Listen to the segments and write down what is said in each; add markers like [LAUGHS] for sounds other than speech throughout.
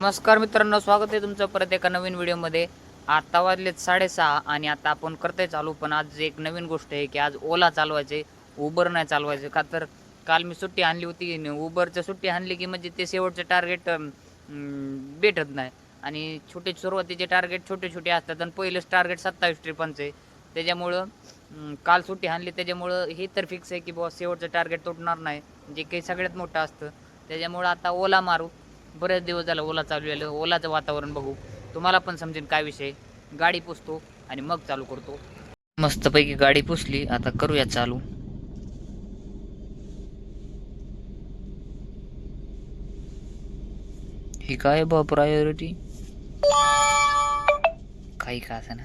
नमस्कार मित्रांनो स्वागत आहे तुमचं परत एका नवीन व्हिडिओमध्ये. आता वाजलेत साडेसहा आणि आता आपण करते चालू पण आज एक नवीन गोष्ट आहे की आज ओला चालवायचे उबर नाही चालवायचे. का तर काल मी सुट्टी आणली होती उबरचं सुट्टी आणली की म्हणजे ते शेवटचं टार्गेट भेटत नाही. आणि छोटे सुरुवातीचे टार्गेट छोटे छोटे असतात आणि पहिलेच टार्गेट सत्तावीस ट्रिपांचं आहे. त्याच्यामुळं काल सुट्टी आणली त्याच्यामुळं हे तर फिक्स आहे की बुवा शेवटचं टार्गेट तुटणार नाही. जे काही सगळ्यात मोठं असतं. त्याच्यामुळं आता ओला मारू. बरेच दिवस झालं ओला चालू झालं ओलाचं वातावरण बघू. तुम्हाला पण समजेल काय विषय. गाडी पुसतो आणि मग चालू करतो. मस्तपैकी गाडी पुसली. आता करूया चालू. ही काय बा प्रायोरिटी काही का असं ना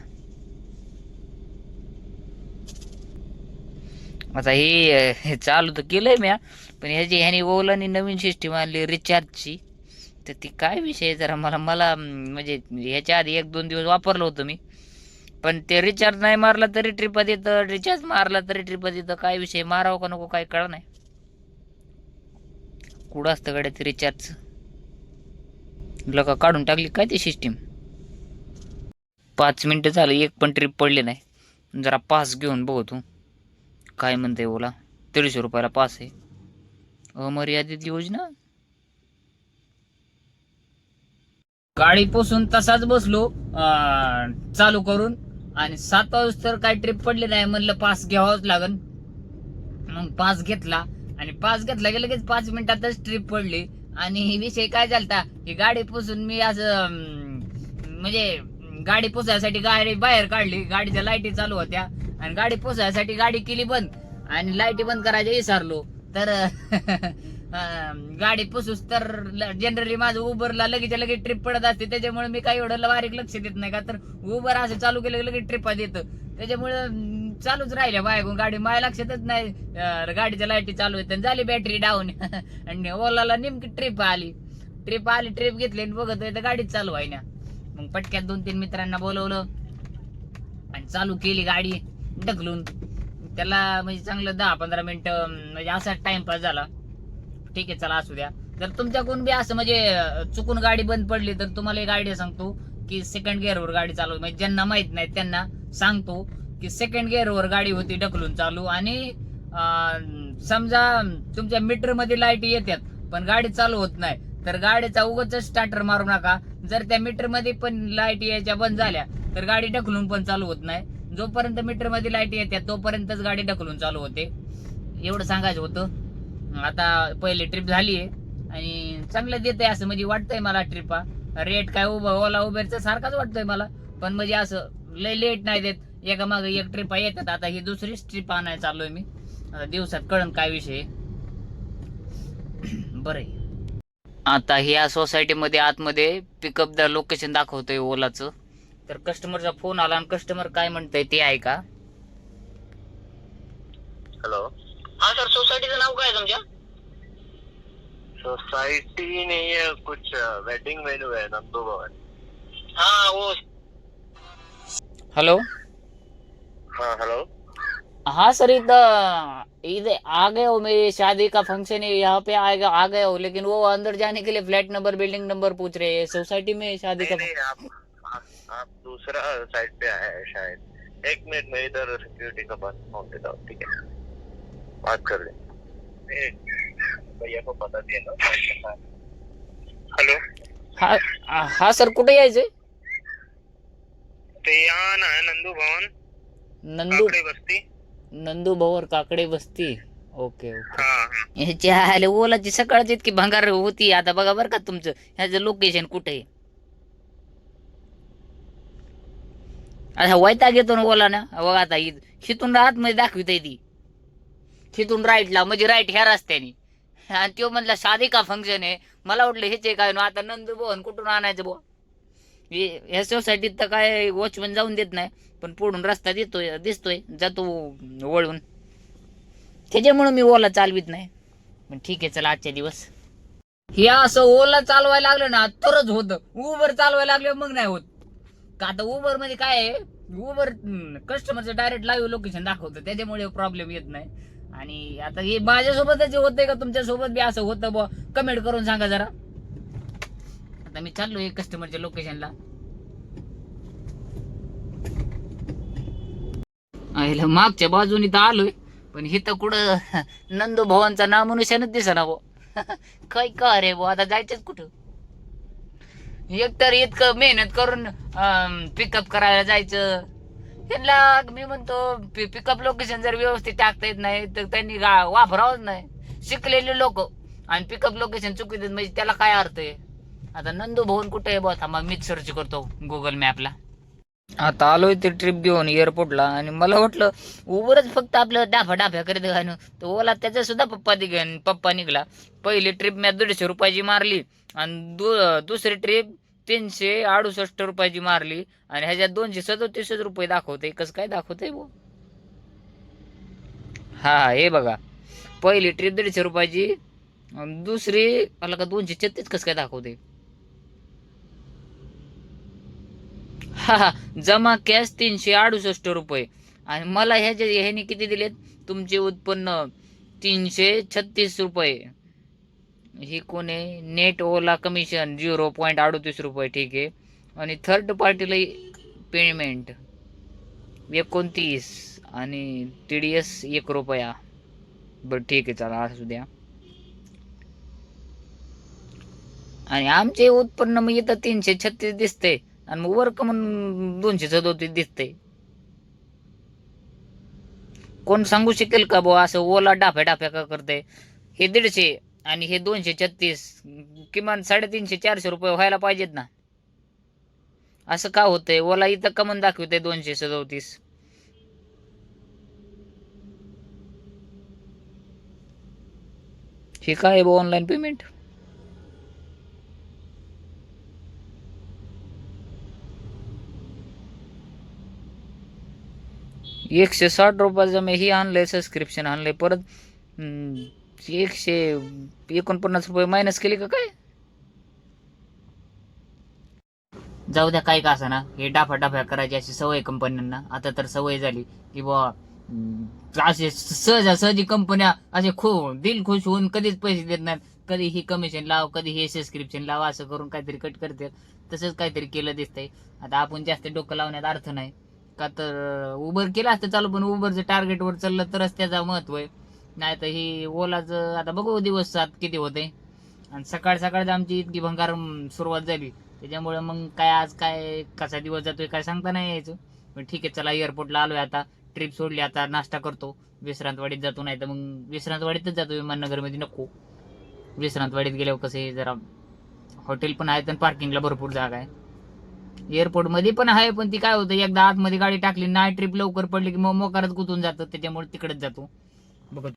आता हे हे चालू तर केलंय म्या पण ह्याची ह्यानी ओलानी नवीन सिस्टीम आणली रिचार्जची तर ती काय विषय जरा मला मला म्हणजे ह्याच्या आधी एक दोन दिवस वापरलं होतं मी. पण ते रिचार्ज नाही मारला तरी ट्रिपात येतं रिचार्ज मारला तरी ट्रिपात येतं. काय विषय मारावं का नको? काय कळ नाही कुठं असतं गड्या ते रिचार्ज लका काढून टाकली काय ती सिस्टीम पाच मिनटं झालं एक पण ट्रिप पडली नाही. जरा पास घेऊन बघू तू. काय म्हणते ओला? दीडशे रुपयाला पास आहे. अमर्यादित योजना? गाडी पोसून तसाच बसलो अं, चालू करून. आणि सात वाजता तर काय ट्रिप पडली नाही. म्हणलं पास घ्यावाच लागन. मग पास घेतला. आणि पास घेतला की लगेच पाच मिनिटातच ट्रिप पडली. आणि विषय काय झालता की गाडी पुसून मी असं म्हणजे गाडी पोसायसाठी गाडी बाहेर काढली. गाडीच्या लाईटी चालू होत्या. आणि गाडी पोसायसाठी गाडी केली बंद. आणि लाईटी बंद करायचे विसरलो. तर [LAUGHS] गाडी पुसूस तर जनरली माझं उबरला लगेच लगेच ट्रिप पडत असते. त्याच्यामुळे मी काही एवढं बारीक लक्ष देत नाही का? तर उबर असं चालू केलं की लगेच ट्रिप येत. त्याच्यामुळे चालूच राहिल्या बायकून गाडी माझ्या लक्षातच नाही. गाडीच्या लाईटी चालू आहेत आणि झाली बॅटरी डाऊन [LAUGHS] आणि ओलाला नेमकी ट्रिप आली. ट्रिप आली ट्रिप घेतली आणि बघत तर गाडीच चालू आहे ना. मग पटक्यात दोन तीन मित्रांना बोलवलं आणि चालू केली गाडी ढकलून. त्याला म्हणजे चांगलं दहा पंधरा मिनिटं म्हणजे असा टाइमपास झाला. ठीक आहे चला असू द्या. जर तुमच्याकडून बी असं म्हणजे चुकून गाडी बंद पडली तर तुम्हाला एक आयडिया सांगतो की सेकंड गिअरवर गाडी चालू म्हणजे ज्यांना माहीत नाही त्यांना सांगतो की सेकंड गिअरवर गाडी होती ढकलून चालू. आणि समजा तुमच्या मीटरमध्ये लाइट येतात पण गाडी चालू होत नाही तर गाडीचा उगाच स्टार्टर मारू नका. जर त्या मीटरमध्ये पण लाइट यायच्या बंद झाल्या तर गाडी ढकलून पण चालू होत नाही. जोपर्यंत मीटरमध्ये लाइट येत्या तोपर्यंतच गाडी ढकलून चालू होते. एवढं सांगायचं होतं. आता पहिली ट्रिप झाली आहे. आणि चांगलं देत आहे असं म्हणजे वाटतंय मला ट्रिपा रेट काय उभं ओला उबेरचं सारखाच वाटतोय मला. पण म्हणजे असं लय लेट नाही देत. एका मागे एक ट्रिपा येतात. आता ही दुसरीच ट्रिप आणायला चाललोय मी. आता दिवसात कळण काय विषय आहे. [CLEARS THROAT] बरं आता ह्या सोसायटीमध्ये आतमध्ये पिकअप द लोकेशन दाखवतोय ओलाचं. तर कस्टमरचा फोन आला आणि कस्टमर काय म्हणतंय ते आहे का हॅलो हा सर सोसायटीचं नाव काय तुमच्या? सोसाइटी नहीं है कुछ वेडिंग मेन्यू है नंदू भवन। हाँ वो हेलो हाँ हेलो हाँ सर इधर इधर आ गए हो मेरी शादी का फ़ंक्शन है यहाँ पे आएगा आ गए हो लेकिन वो अंदर जाने के लिए फ्लैट नंबर बिल्डिंग नंबर पूछ रहे हैं। सोसाइटी में शादी का नहीं नहीं आप आप, आप दूसरा साइड पे आए हैं शायद। एक मिनट में इधर सिक्योरिटी का पास फ़ोन देता हूँ ठीक है? बात कर ले ए, भैया को पता दिया ना? हेलो? हा हा सर कुठे यायचंय ते यहाँ ना है नंदू भवन। नंदू काकड़ी बस्ती। नंदू भवर काकडे बसती. Okay okay. हाँ हाँ। ह्याच्या आले ओलाची सकाळची इतकी भंगार होती आता बघा बरं का तुमचं. ह्याचं लोकेशन कुठे? आहे आता वैताग येतो ना ओला ना बघा आता हि- हिथून आतमध्ये दाखवित ती. तिथून राईटला म्हणजे राईट ह्या रस्त्याने. आणि तो म्हणला साधे का फंक्शन आहे? मला वाटलं हेचे काय आता नंदू भवन कुठून आणायचं बुवा? ह्या सोसायटीत तर काय वॉचमन जाऊन देत नाही पण पुढून रस्ता देतोय दिसतोय जातो वळून. त्याच्यामुळे मी ओला चालवित नाही. पण ठीक आहे चला आजच्या दिवस. हे असं ओला चालवायला लागलं ना तरच होत. उबर चालवायला लागलं मग नाही होत. का आता उबरमध्ये काय आहे? उबर कस्टमरचं डायरेक्ट लाईव्ह लोकेशन दाखवतं त्याच्यामुळे प्रॉब्लेम येत नाही. आणि आता हे माझ्यासोबतच होतंय का तुमच्यासोबत बी असं होतं बुवा? कमेंट करून सांगा जरा. आता मी चाललोय कस्टमरच्या लोकेशनला मागच्या बाजूनी तर आलोय पण तर कुठं? नंदू भवानचा नामनुष्यानच दिसना भाऊ काय का रे भाऊ आता जायचंच कुठं? एकतर इतकं मेहनत करून पिकअप करायला जायचं. त्यांना मी म्हणतो पिकअप लोकेशन जर व्यवस्थित टाकता येत नाही तर त्यांनी वापरावंच नाही. शिकलेले लोक. आणि पिकअप लोकेशन चुकीत म्हणजे त्याला काय अर्थ आहे? आता नंदू भवन कुठे आहे बघ थांबा मीच सर्च करतो गुगल मॅपला आता आलोय ते ट्रिप घेऊन एअरपोर्टला आणि मला वाटलं उबरच फक्त आपलं डाफा डाफ्या करीत घालून तर ओला त्याचा सुद्धा पप्पा दिघ पप्पा निघला. पहिली ट्रिप मी दीडशे रुपयाची मारली आणि दु दुसरी ट्रिप तीनशे अडुसष्ट रुपयाची मारली आणि ह्याच्यात दोनशे सदोतीसच रुपये दाखवते. कसं काय दाखवते बो हा हे बघा. पहिली ट्रिप दीडशे रुपयाची दुसरी मला का दोनशे छत्तीस कसं काय दाखवते हा हा जमा कॅश तीनशे अडुसष्ट रुपये. आणि मला ह्याच्या ह्याने किती दिलेत? तुमचे उत्पन्न तीनशे छत्तीस रुपये. ही कोण आहे? Net Ola commission zero point अडतीस रुपये ठीक आहे. आणि थर्ड पार्टीला पेमेंट एकोणतीस आणि टी डी एस एक रुपया. बरं ठीक आहे चला असू द्या. आणि आमचे उत्पन्न मग इथं तीनशे छत्तीस दिसते आणि मग वर्क म्हणून दोनशे सदोतीस दिसते कोण सांगू शकेल का बुवा असं ओला डाफ्या डाफ्या का करते हे दीडशे. आणि हे दोनशे छत्तीस किमान साडेतीनशे चारशे रुपये व्हायला पाहिजेत ना. असं का होतंय? ओला इथं कमन दाखवते दोनशे सदोतीस. हे काय आहे ऑनलाईन पेमेंट एकशे साठ रुपयाचं मी ही आणलंय सबस्क्रिप्शन आणलंय. परत हम्म, एकशे एकोणपन्नास रुपये मायनस केले का काय? जाऊ द्या काय का ना हे डाफा डाफ्या करायची अशी सवय कंपन्यांना. आता तर सवय झाली की बुवा असे सहजासहजी कंपन्या असे खो दिल खुश होऊन कधीच पैसे देत नाहीत. कधी ही कमिशन लाव कधी हे सबस्क्रिप्शन लाव असं करून काहीतरी कट करते. तसंच काहीतरी केलं दिसतंय. आता आपण जास्त डोकं लावण्यात अर्थ नाही. का तर उबर केलं असतं चालू पण उबरचं टार्गेटवर चाललं तरच त्याचा महत्त्व आहे. नाही तर ही ओलाचं आता बघू दिवस सात किती होते. आणि सकाळ सकाळच आमची इतकी भंगार सुरुवात झाली. त्याच्यामुळे मग काय आज काय कसा दिवस जातोय काय सांगता नाही यायचं. पण ठीक आहे चला एअरपोर्टला आलोय आता. ट्रिप सोडली आता नाश्ता करतो. विश्रांतवाडीत जातो नाही तर मग विश्रांतवाडीतच जातो. विमाननगरमध्ये नको. विश्रांतवाडीत गेल्यावर कसे जरा हॉटेल पण आहेत आणि पार्किंगला भरपूर जागा आहे. एअरपोर्टमध्ये पण आहे पण ती काय होतं एकदा आतमध्ये गाडी टाकली नाही ट्रिप लवकर पडली की मग मोकारच गुतून जातं. त्याच्यामुळे तिकडेच जातो. बघत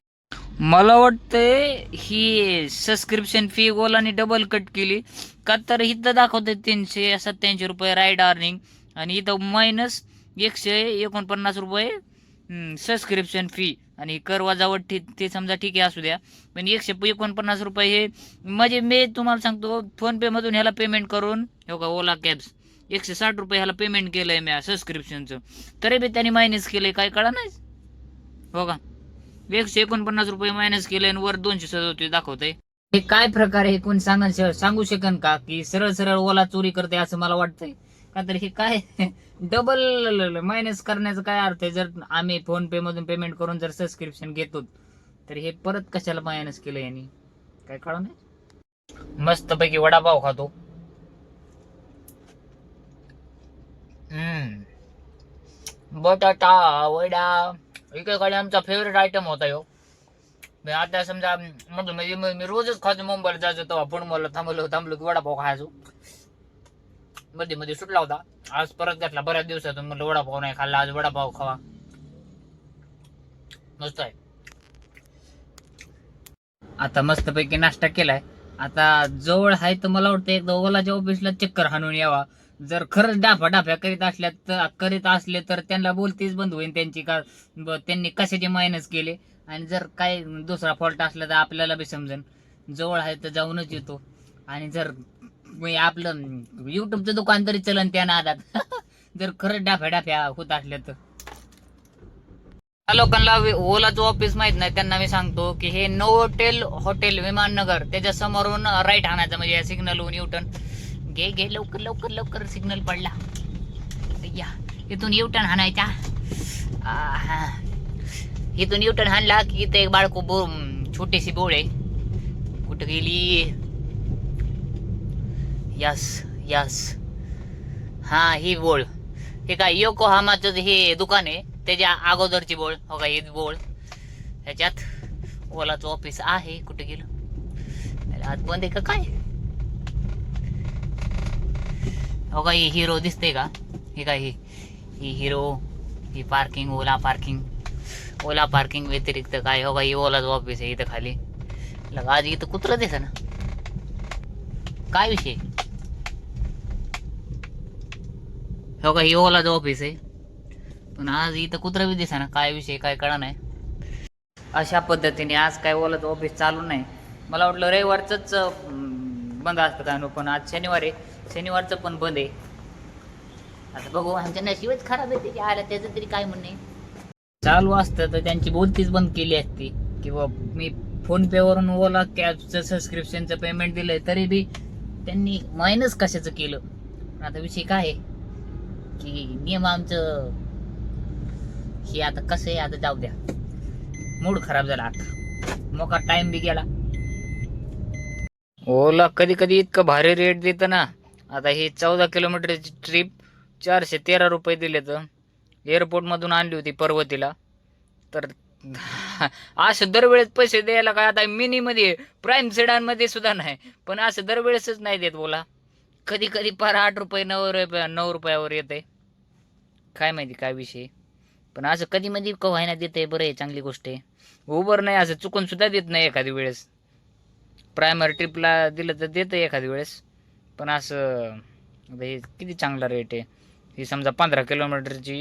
मला वाटतंय ही सबस्क्रिप्शन फी गोलाने डबल कट केली. का तर इथं दाखवते तीनशे सत्याऐंशी रुपये राईड अर्निंग आणि इथं मायनस एकशे एकोणपन्नास रुपये सबस्क्रिप्शन फी आणि कर वजावट ठीक ते समजा ठीक आहे असू द्या. पण एकशे एकोणपन्नास रुपये हे म्हणजे मी तुम्हाला सांगतो फोनपेमधून ह्याला पेमेंट करून हो का ओला कॅब्स एकशे साठ रुपये ह्याला पेमेंट केलं आहे मी सबस्क्रिप्शनचं तरी बी त्यांनी मायनस केलं आहे काय कळा नाही हो का? एकशे एकोणपन्नास रुपये मायनस केलंय आणि वर दोनशे सदोतीस दाखवते हे काय प्रकार आहे कोण सांगा सांगू शकेन का? की सरळ सरळ ओला चोरी करते असं मला वाटतंय. का तर हे काय? [LAUGHS] डबल मायनस करण्याचा काय अर्थ आहे? जर आम्ही फोन पे मधून पेमेंट करून जर सबस्क्रिप्शन घेतो तर हे परत कशाला मायनस केलं यांनी? काय कळलं? नाही मस्त पैकी वडापाव खातो. हम्म. बटाटा वडा एकेकाळी आमचा फेवरेट आयटम होता यो मी आता समजा म्हणतो म्हणजे मी रोजच खातो मुंबईला जायचो तेव्हा पण मला थांबलो थांबलो की वडापाव खायचो. मध्ये मध्ये सुटला होता. आज परत घातला बऱ्याच दिवसातून म्हणलं वडापाव नाही खाल्ला आज वडापाव खावा. मस्त आहे. आता मस्तपैकी नाश्ता केलाय. आता जवळ आहे तर मला वाटतं एकदा ओलाच्या ऑफिसला चक्कर हाणून यावा. जर खरंच डाफा डाफ्या करीत असल्या तर करीत असले तर त्यांना बोलतीच बंद होईल त्यांची का त्यांनी कशाचे मायनस केले? आणि जर काय दुसरा फॉल्ट असला तर आपल्याला बी समजेल जवळ आहे तर जाऊनच येतो. आणि जर आपलं युट्यूबचं दुकान तरी चलन त्या नादात. [LAUGHS] जर खरंच डाफ्या डाफ्या होत असल्या तर. त्या लोकांना ओलाचं ऑफिस माहीत नाही त्यांना मी सांगतो की हे नोवोटेल हॉटेल विमाननगर. त्याच्या समोरून राईट आणायचं म्हणजे या सिग्नलहून युटर्न घे घे लवकर लवकर लवकर सिग्नल पडला. या इथून युटर्न हाणायचा. इथून युटर्न हाणला की इथे एक बाळको बो छोटीशी बोळ आहे. कुठं गेली? Yes yes. हा ही बोळ. हे काय योको हामाचं हे दुकान आहे. त्याच्या अगोदरची बोळ. हो का ही बोळ. ह्याच्यात ओलाचं ऑफिस आहे. कुठे गेलो? आज बंद आहे का काय? हो का ही हिरो दिसते का? हे काय ही हिरो ही parking Ola parking Ola parking व्यतिरिक्त काय? हो का ही ओलाचं ऑफिस आहे इथं खाली. लगा आज इथं कुत्र दिसा ना काय विषय? हो का ही ओलाचं ऑफिस आहे. पण आज इथं कुत्र बी दिसा ना काय विषय काय कळा नाही. अशा पद्धतीने आज काय ओलाचं ऑफिस चालू नाही. मला वाटलं रविवारचंच बंद असतं काय पण आज शनिवार आहे. शनिवारचं पण बंद आहे. आता बघू आमच्या नशीबच खराब आहे त्याची आला त्याचं तरी काय म्हणणे. चालू असतं तर त्यांची बोलतीच बंद केली असती. किंवा मी फोन पे ओला कॅबचं सबस्क्रिप्शनचं पेमेंट दिलंय तरी बी त्यांनी मायनस कशाचं केलं? पण आता विषय काय आहे? की नियम आमचं हे आता कसं आहे आता जाऊ द्या. मूड खराब झाला आता. मोका टाइम बी गेला. ओला कधी कधी इतकं भारी रेट देतं ना. आता ही चौदा किलोमीटरची ट्रिप चारशे तेरा रुपये दिले तर एअरपोर्टमधून आणली होती पर्वतीला. तर [LAUGHS] असं दरवेळेस पैसे द्यायला काय आता मिनीमध्ये प्राईम सेडानमध्ये सुद्धा नाही. पण असं दरवेळेसच नाही देत बोला. कधी कधी फार आठ रुपये नऊ रुपये नऊ रुपयावर येते काय माहिती काय विषय. पण असं कधी मध्ये देत आहे बरं आहे चांगली गोष्ट आहे. उबर नाही असं चुकून सुद्धा देत नाही एखादी वेळेस. प्रायमरी ट्रिपला दिलं तर देतं एखादी वेळेस. पण असं आता हे किती चांगला रेट आहे? ही समजा पंधरा किलोमीटरची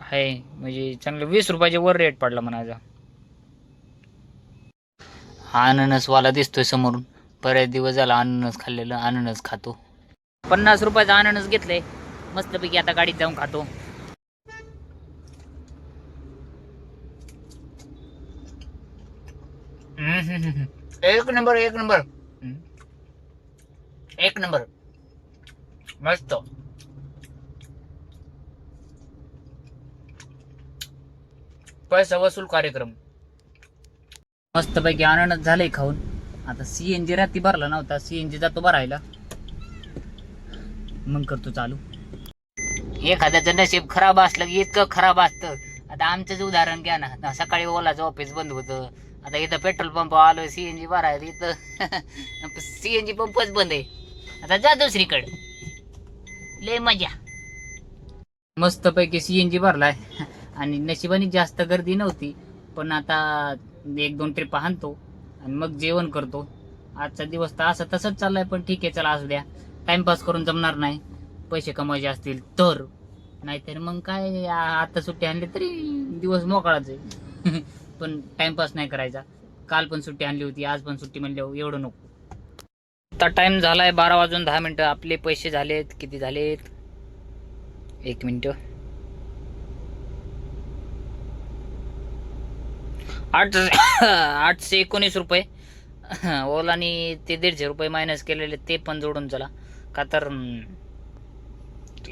आहे. म्हणजे चांगलं वीस रुपयाच्या वर रेट पडला म्हणायचा हा अननसवाला दिसतोय समोरून. बऱ्याच दिवस झाला अननस खाल्लेलं अननस खातो. पन्नास रुपयाचा अननस घेतलंय. मस्तपैकी आता गाडीत जाऊन खातो. हम्म. एक नंबर एक नंबर. एक नंबर. मस्त. पैसा वसूल कार्यक्रम. मस्तपैकी आनंद झालंय खाऊन. आता सीएनजी रात्री भरला नव्हता. सीएनजी जातो भरायला. मग करतो चालू. एखाद्याचं नशीब खराब असलं की इतकं खराब असतं. आता आमचंच उदाहरण घ्या ना. आता सकाळी ओलाचं ऑफिस बंद होतं. आता इथं पेट्रोल पंप आलो सीएनजी भरायला इथं. [LAUGHS] सीएनजी पंपच बंद आहे. आता जा दुसरीकडे. लय मजा. मस्तपैकी सीएनजी भरलाय. आणि नशिबाने जास्त गर्दी नव्हती पण आता एक दोन ट्रिप आणतो आणि मग जेवण करतो. आजचा दिवस तर असं तसंच चाललाय पण ठीक आहे चला असू द्या. टाइमपास करून जमणार नाही. पैसे कमवायचे असतील तर. नाहीतर मग काय आता सुट्टी आणली तरी दिवस मोकळाच आहे. [LAUGHS] पण टाइमपास नाही करायचा. काल पण सुट्टी आणली होती आज पण सुट्टी म्हणल्यावर एवढं नको. आता टाइम झालाय बारा वाजून दहा मिनटं. आपले पैसे झालेत. किती झालेत? एक मिनटं. आठ [COUGHS] आठशे एकोणीस रुपये. [COUGHS] ओलानी ते दीडशे रुपये मायनस केलेले ते पण जोडून चला. का तर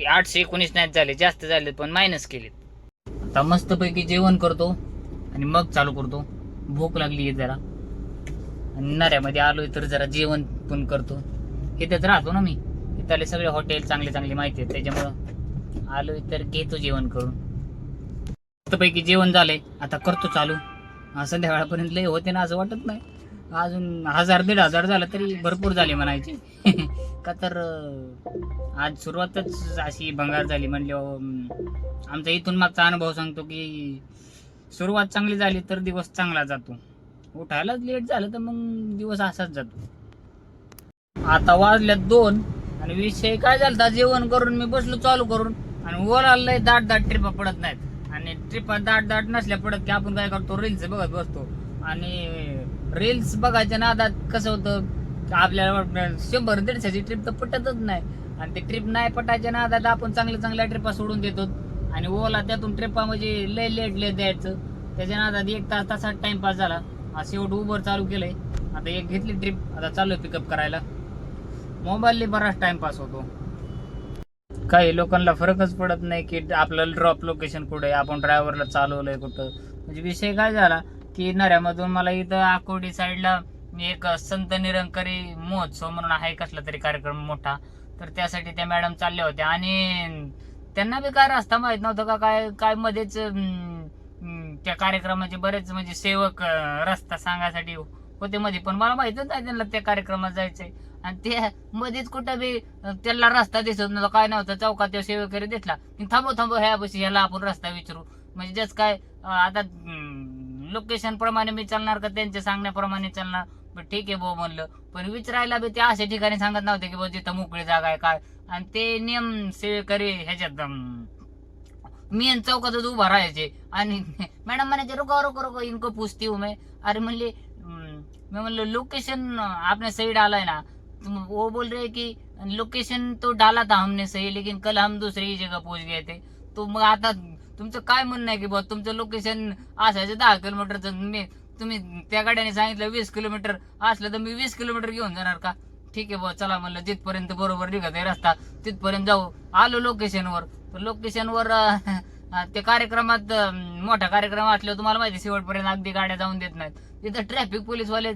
आठशे एकोणीस नाही झाले जास्त झाले पण मायनस केलेत. आता मस्तपैकी जेवण करतो आणि मग चालू करतो. भूक लागली आहे जरा. आणि नऱ्यामध्ये आलोय तर जरा जेवण पण करतो. इथेच राहतो ना मी. इथले सगळे हॉटेल चांगले चांगले माहिती आहेत त्याच्यामुळं आलोय तर घेतो जेवण करून. पैकी जेवण झालंय. आता करतो चालू. संध्याकाळपर्यंत लय होते ना असं वाटत नाही. अजून हजार दीड हजार झालं तरी भरपूर झाले म्हणायचे. [LAUGHS] का तर आज सुरुवातच अशी भंगार झाली म्हणले आमचा इथून मागचा अनुभव सांगतो की सुरुवात चांगली झाली तर दिवस चांगला जातो. उठायलाच लेट झालं तर मग दिवस असाच जातो. आता वाजल्यात दोन आणि विषय काय झाला जेवण करून मी बसलो चालू करून आणि वर आलंय दाट दाट ट्रिपा पडत नाहीत. आणि ट्रिपा दाट दाट नसल्या पडत की आपण काय करतो? रील्स बघत बसतो. आणि रील्स बघायच्या नादात कसं होतं? आपल्याला शंभर दीडशेची ट्रिप तर पटतच नाही. आणि ते ट्रिप नाही पटायच्या नादात आपण चांगल्या चांगल्या ट्रिपा सोडून देतो. आणि ओला त्यातून ट्रिपा म्हणजे लय लेट लेट द्यायचं. त्याच्या नादात एक तास तासात टाइमपास झाला. आज शेवट उबर चालू केलंय. आता एक घेतली ट्रिप आता चालू पिकअप करायला. मोबाईलने बराच टाइमपास होतो. काही लोकांना फरकच पडत नाही की आपलं ड्रॉप लोकेशन कुठे आहे, आपण ड्रायव्हरला चालवलंय कुठं. म्हणजे विषय काय झाला की नऱ्यामधून मला इथं आकोडी साईडला एक संत निरंकरी महोत्सव म्हणून आहे कसला तरी कार्यक्रम मोठा. तर त्यासाठी त्या मॅडम चालल्या होत्या. आणि त्यांना बी काय रस्ता माहीत नव्हता का काय काय मध्येच त्या कार्यक्रमाचे बरेच म्हणजे सेवक रस्ता सांगायसाठी होते मध्ये. पण मला माहितच नाही त्यांना त्या कार्यक्रमात जायचंय. आणि ते मध्येच कुठं बी त्याला रस्ता दिसत नव्हता काय नव्हतं चौकात त्या सेवेकरी दिसला. की थांबव थांबव ह्या बशी ह्याला आपण रस्ता विचारू. म्हणजे जस काय आता लोकेशन प्रमाणे मी चालणार का त्यांच्या सांगण्याप्रमाणे चालणार? पण ठीक आहे भाऊ म्हणलं. पण विचारायला बी ते अशा ठिकाणी सांगत नव्हते की भाऊ जिथं मोकळी जागा आहे काय? आणि ते नियम सेवेकरी ह्याच्यात मी आणि चौकातच उभा राहायचे. आणि मॅडम म्हणायचे रुको रुको रुको इनको पूछती हूँ मैं. अरे म्हणले मी म्हणलं लोकेशन आपने सही डाला है ना? वो बोल रहे की लोकेशन तो डाला था हमने सही लेकिन कल हम दुसरी जगह पहुंच गए थे. तो मग आता तुमचं काय म्हणणं आहे की बुवा तुमचं लोकेशन असायचं दहा किलोमीटरचं मी तुम्ही त्या गाड्याने सांगितलं वीस किलोमीटर असलं तर मी वीस किलोमीटर घेऊन जाणार का? ठीक आहे बा चला म्हणलं जिथपर्यंत बरोबर निघत आहे रस्ता तिथपर्यंत जाऊ. आलो लोकेशनवर लोकेशनवर ते कार्यक्रमात मोठा कार्यक्रम असल्यावर तुम्हाला माहिती शेवटपर्यंत अगदी गाड्या जाऊन देत नाहीत. तिथं ट्रॅफिक पोलीसवाले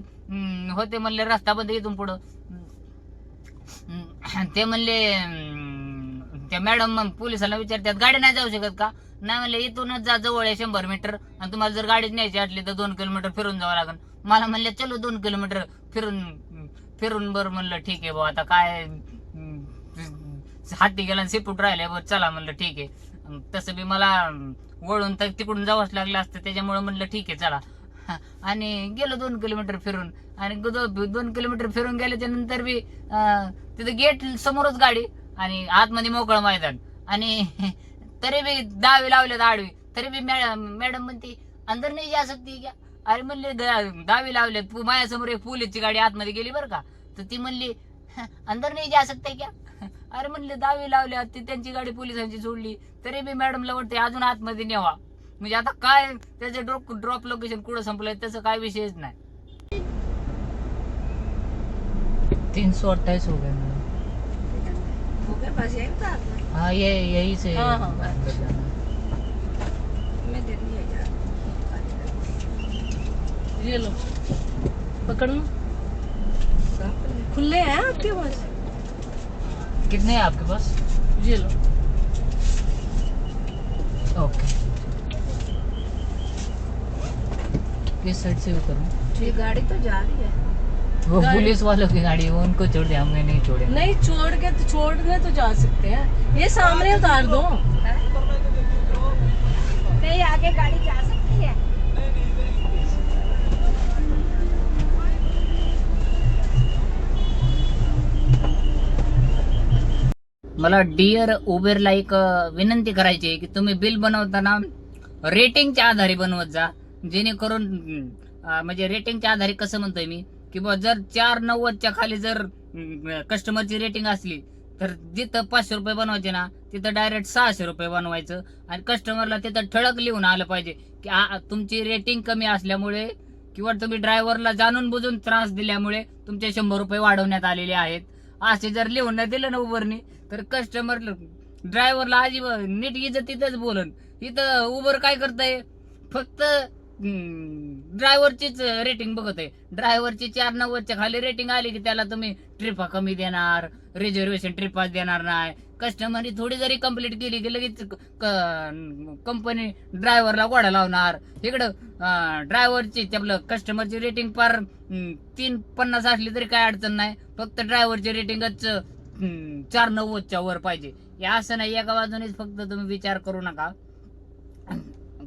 होते म्हणले रस्ता बंद इथून पुढं. ते म्हणले त्या मॅडम मग पोलिसांना विचारतात गाडी नाही जाऊ शकत का? नाही म्हणले इथूनच जा जवळ आहे शंभर मीटर. आणि तुम्हाला जर गाडीच न्यायची असली तर दोन किलोमीटर फिरून जावं लागेल. मला म्हणले चलो दोन किलोमीटर फिरून फिरून बरं. म्हणलं ठीक आहे भाऊ आता काय हाती गेला आणि सिपूट राहिले बरं चला म्हणलं ठीक आहे. तसं बी मला वळून तर तिकडून जावंच लागलं असतं त्याच्यामुळे म्हणलं ठीक आहे चला. आणि गेलो दोन किलोमीटर फिरून. आणि दोन किलोमीटर फिरून गेल्याच्यानंतर बी तिथं गेट समोरच गाडी आणि आतमध्ये मोकळं मैदान. आणि [LAUGHS] तरी बी दहावी लावले आडवी. तरी बी मॅडम मॅडम म्हणते अंदर नाही जा सकती क्या अरे म्हणले द- दहावी लावले माझ्यासमोर एक पोलीसची गाडी आतमध्ये गेली बरं का. तर ती म्हणली अंदर नाही जा सकते क्या? अरे म्हणले दहावी लावल्या ती त्यांची गाडी पोलिसांची सोडली. तरी बी मॅडमला वाटते अजून आतमध्ये नेवा म्हणजे आता काय त्याचे ड्रॉप ड्रॉप लोकेशन कुठं संपलंय त्याचं काय विषयच नाही. तीन सौ अट्ठाईस हो गए मैडम हो हाँ ये यही से हाँ, हाँ, ये लो। पकड़ना खुले हैं आपके पास? कितने हैं आपके पास? ये लो। ओके। किस साइड से करूँ ये गाड़ी तो जा रही है। वो पुलिस वालों की गाड़ी है वो उनको छोड़ दिया हमने नहीं छोड़े। नहीं छोड़ के तो छोड़ने तो जा सकते हैं। ये सामने उतार दो। नहीं आगे गाड़ी जा मला डिअर उबेरला एक विनंती करायची आहे की तुम्ही बिल बनवताना रेटिंगच्या आधारे बनवत जा. जेणेकरून म्हणजे रेटिंगच्या आधारे कसं म्हणतोय मी? की बुवा जर चार नव्वदच्या खाली जर कस्टमरची रेटिंग असली तर जिथं पाचशे रुपये बनवायचे ना तिथं डायरेक्ट सहाशे रुपये बनवायचं. आणि कस्टमरला तिथं ठळक लिहून आलं पाहिजे की आ- तुमची रेटिंग कमी असल्यामुळे किंवा तुम्ही ड्रायव्हरला जाणून बुजून त्रास दिल्यामुळे तुमचे शंभर रुपये वाढवण्यात आलेले आहेत. असे जर लिहून दिलं ना उबरने तर कस्टमर ड्रायव्हरला अजिबात नीट इज्जतीतच बोलन. इथं उबर काय करतंय? फक्त ड्रायव्हरचीच रेटिंग बघत आहे ड्रायव्हरची चार नव्वदच्या खाली रेटिंग आली की त्याला तुम्ही ट्रिपा कमी देणार रिझर्वेशन ट्रिपा देणार नाही. कस्टमरनी थोडी जरी कंप्लीट केली की लगेच कंपनी ड्रायव्हरला गोडा लावणार. इकडं ड्रायव्हरची आपलं कस्टमरची रेटिंग फार तीन पन्नास असली तरी काय अडचण नाही. फक्त ड्रायव्हरची रेटिंगच चार नव्वदच्या वर पाहिजे. हे असं नाही एका बाजूनेच फक्त तुम्ही विचार करू नका.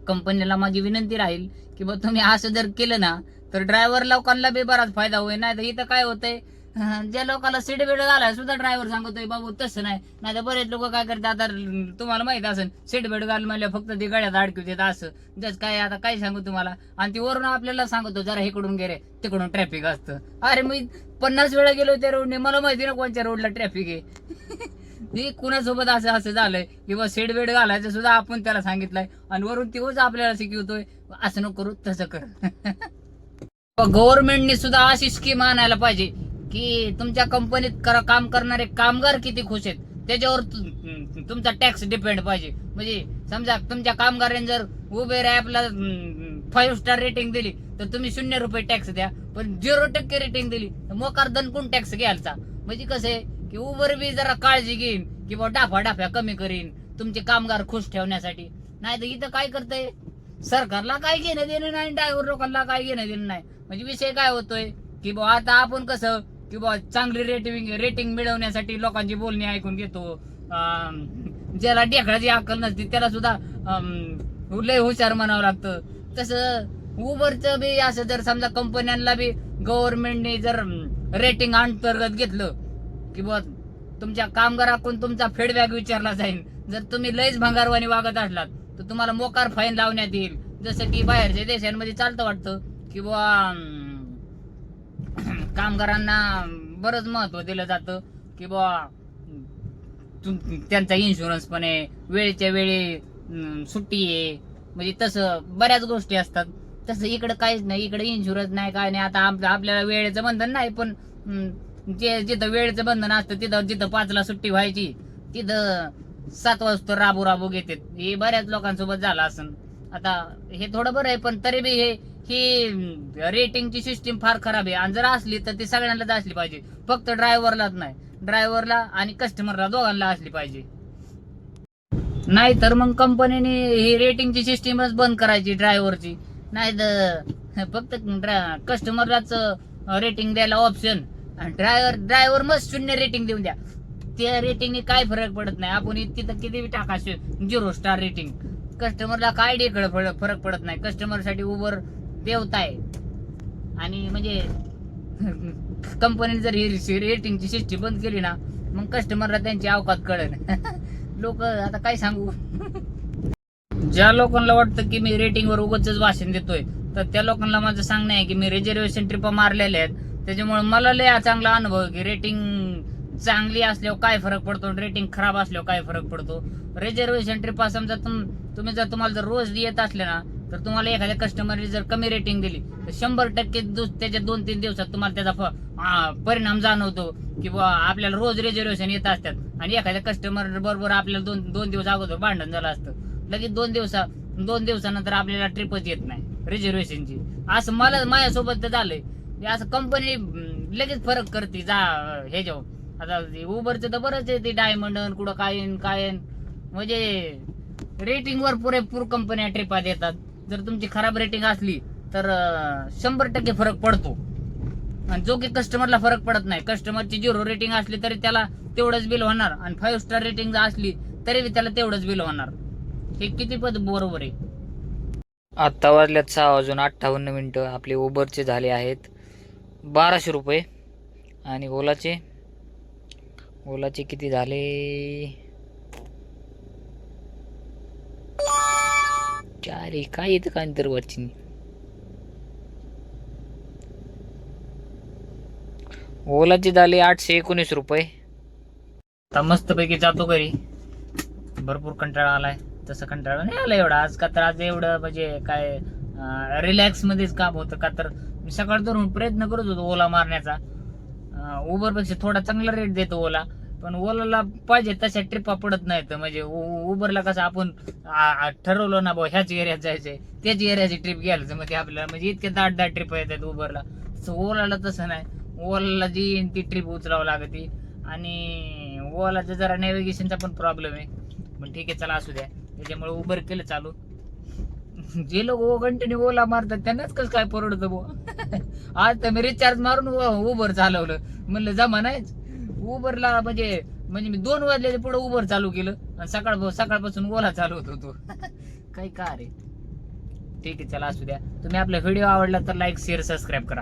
कंपनीला माझी विनंती राहील की बा तुम्ही असं जर केलं ना तर ड्रायव्हर लोकांना बी बराच फायदा होईल. नाही तर इथं काय होतंय? ज्या लोकांना सीट बेल्ट घालाय सुद्धा ड्रायव्हर सांगतोय बाबू तसं नाही. नाही तर बरेच लोक काय करतात आता तुम्हाला माहीत असेल सीट बेल्ट घाल म्हणल्या फक्त ते गळ्यात देत असं. जस काय आता काय सांगू तुम्हाला? आणि ती वरून आपल्याला सांगतो जरा इकडून गेले तिकडून ट्रॅफिक असतं. अरे मी पन्नास वेळा गेलो त्या रोडने मला माहिती ना कोणत्या रोडला ट्रॅफिक आहे. [LAUGHS] हे कुणासोबत असं असं झालंय किंवा सीट बेल्ट घालायचं सुद्धा आपण त्याला सांगितलंय आणि वरून तेव्हाच आपल्याला शिकवतोय असं नको करू तसं कर. [LAUGHS] गव्हर्नमेंटने सुद्धा अशी स्कीम आणायला पाहिजे की तुमच्या कंपनीत करा- काम करणारे कामगार किती खुश आहेत त्याच्यावर तुमचा टॅक्स डिपेंड पाहिजे. म्हणजे समजा तुमच्या कामगारांनी जर उबेर ऍपला फाईव्ह स्टार रेटिंग दिली तर तुम्ही शून्य रुपये टॅक्स द्या पण झिरो टक्के रेटिंग दिली तर मोकार दणकून टॅक्स घ्यायचा? म्हणजे कसं आहे की उबर बी जरा काळजी घेईन किंवा डाफा डाफ्या कमी करीन तुमचे कामगार खुश ठेवण्यासाठी. नाही तर इथं काय करतंय? सरकारला काय घेणं देणं नाही ड्रायव्हर लोकांना काय घेणं देणं नाही. म्हणजे विषय काय होतोय? की बुवा आता आपण कसं की बुवा चांगली रेटिंग रेटिंग मिळवण्यासाठी लोकांची बोलणी ऐकून घेतो. अं, ज्याला ढेकळाची अक्कल नसते त्याला सुद्धा अं, लय हुशार म्हणावं लागतं. तसं उबरचं बी असं जर समजा कंपन्यांना बी गव्हर्नमेंटने जर रेटिंग अंतर्गत घेतलं की बुवा तुमच्या कामगाराकडून तुमचा फीडबॅक विचारला जाईल. जर तुम्ही लयच भंगारवाणी वागत असलात तर तुम्हाला मोकार फाईन लावण्यात येईल. जसं की बाहेरच्या देशांमध्ये चालतं वाटतं की बुवा कामगारांना बरंच महत्त्व दिलं जातं की बुवा त्यांचा इन्शुरन्स पण आहे वेळेच्या वेळी सुट्टी आहे. म्हणजे तसं बऱ्याच गोष्टी असतात. तसं इकडं काहीच नाही इकडे इन्शुरन्स नाही काय नाही. आता आपल्या आपल्याला वेळेचं बंधन नाही पण जे जिथं वेळेचं बंधन असतं तिथं जिथं पाचला सुट्टी व्हायची तिथं सात वाजता राबू राबू घेतात. हे बऱ्याच लोकांसोबत झालं असं आता हे थोडं बरं आहे पण तरी बी हे ही रेटिंगची सिस्टीम फार खराब आहे. आणि जर असली तर ती सगळ्यांनाच असली पाहिजे. फक्त ड्रायव्हरलाच नाही. ड्रायव्हरला आणि कस्टमरला दोघांना असली पाहिजे. नाही तर मग कंपनीने ही रेटिंगची सिस्टीमच बंद करायची ड्रायव्हरची नाही तर फक्त कस्टमरलाच रेटिंग द्यायला ऑप्शन आणि ड्रायव्हर ड्रायव्हर मग शून्य रेटिंग देऊन द्या. त्या रेटिंगने काय फरक पडत नाही. आपण तिथं किती टाकाशी टाका झिरो स्टार रेटिंग कस्टमरला काय डेकड फरक पडत नाही. कस्टमरसाठी उबर देवता आहे. आणि म्हणजे [LAUGHS] कंपनीने जर ही रेटिंगची सिस्टीम बंद केली ना मग कस्टमरला त्यांची अवकात कळेल. [LAUGHS] लोक आता काय सांगू? [LAUGHS] ज्या लोकांना वाटतं की मी रेटिंगवर उगच भाषण देतोय तर त्या लोकांना माझं सांगणं आहे की मी रिझर्वेशन ट्रिपा मारलेल्या आहेत. त्याच्यामुळे मला लय चांगला अनुभव की रेटिंग चांगली असल्यावर काय फरक पडतो रेटिंग खराब असल्यावर काय फरक पडतो? रिझर्वेशन ट्रिपा समजा तुम तुम्ही जर तुम्हाला जर रोज येत असले ना तर तुम्हाला एखाद्या कस्टमरने जर कमी रेटिंग दिली तर शंभर टक्के त्याच्या दोन तीन दिवसात तुम्हाला त्याचा परिणाम जाणवतो की बुवा आपल्याला रोज रिझर्वेशन येत असतात. आणि एखाद्या कस्टमर बरोबर आपल्याला दोन दोन दिवस अगोदर भांडण झालं असतं. लगेच दोन दिवसा दोन दिवसानंतर आपल्याला ट्रिपच येत नाही रिझर्वेशनची असं मला माझ्यासोबत तर झालंय. म्हणजे असं कंपनी लगेच फरक करते जा हे जाऊ आता उबरचं तर बरंच आहे ते डायमंड कुठं काय काय म्हणजे रेटिंगवर पुरेपूर कंपन्या ट्रिपा देतात जर तुमची खराब रेटिंग असली तर शंभर टक्के फरक पडतो. आणि जो की कस्टमरला फरक पडत नाही कस्टमरची झिरो रेटिंग असली तरी त्याला तेवढंच बिल होणार. आणि फाईव्ह स्टार रेटिंग असली तरी त्याला तेवढंच बिल होणार. हे किती पद बरोबर आहे? आत्ता वाजल्यात सहा वाजून अठ्ठावन्न मिनटं. आपले उबरचे झाले आहेत बाराशे रुपये. आणि ओलाचे? ओलाचे किती झाले? चार काय येतं काय तर वरची ओलाचे झाले आठशे एकोणीस रुपये. आता मस्तपैकी जातो घरी. भरपूर कंटाळा आलाय. तसं कंटाळा नाही आला एवढा. आज का तर आज एवढं म्हणजे काय रिलॅक्स मध्येच काम होतं का तर मी सकाळ धरून प्रयत्न करत होतो ओला मारण्याचा. उबरपेक्षा थोडा चांगला रेट देतो ओला. पण ओलाला पाहिजे तशा ट्रिपा पडत नाहीत. म्हणजे उबरला कसं आपण ठरवलं ना भाऊ ह्याच एरियात जायचंय त्याच एरियाची ट्रिप घ्यायला ते आपल्याला. म्हणजे इतके दाट दाट ट्रिप येतात उबरला. तसं ओलाला तसं नाही. ओलाला जी येईन ती ट्रिप उचलावं लागते. आणि ओलाचा जरा नॅव्हिगेशनचा पण प्रॉब्लेम आहे. पण ठीक आहे चला असू द्या. त्याच्यामुळे उबर केलं चालू. जे लोक ओ कंटिन्यू ओला मारतात त्यांनाच कसं काय परवडतं भाऊ? आज तर मी रिचार्ज मारून उबर चालवलं. म्हणलं जमा नाहीच उबरला म्हणजे म्हणजे मी दोन वाजले पुढे उबर चालू केलं. आणि सकाळ सकाळपासून ओला चालू होत होतो. [LAUGHS] काही का रे? ठीक आहे चला असू द्या. तुम्ही आपला व्हिडिओ आवडला तर लाईक शेअर सबस्क्राईब करा.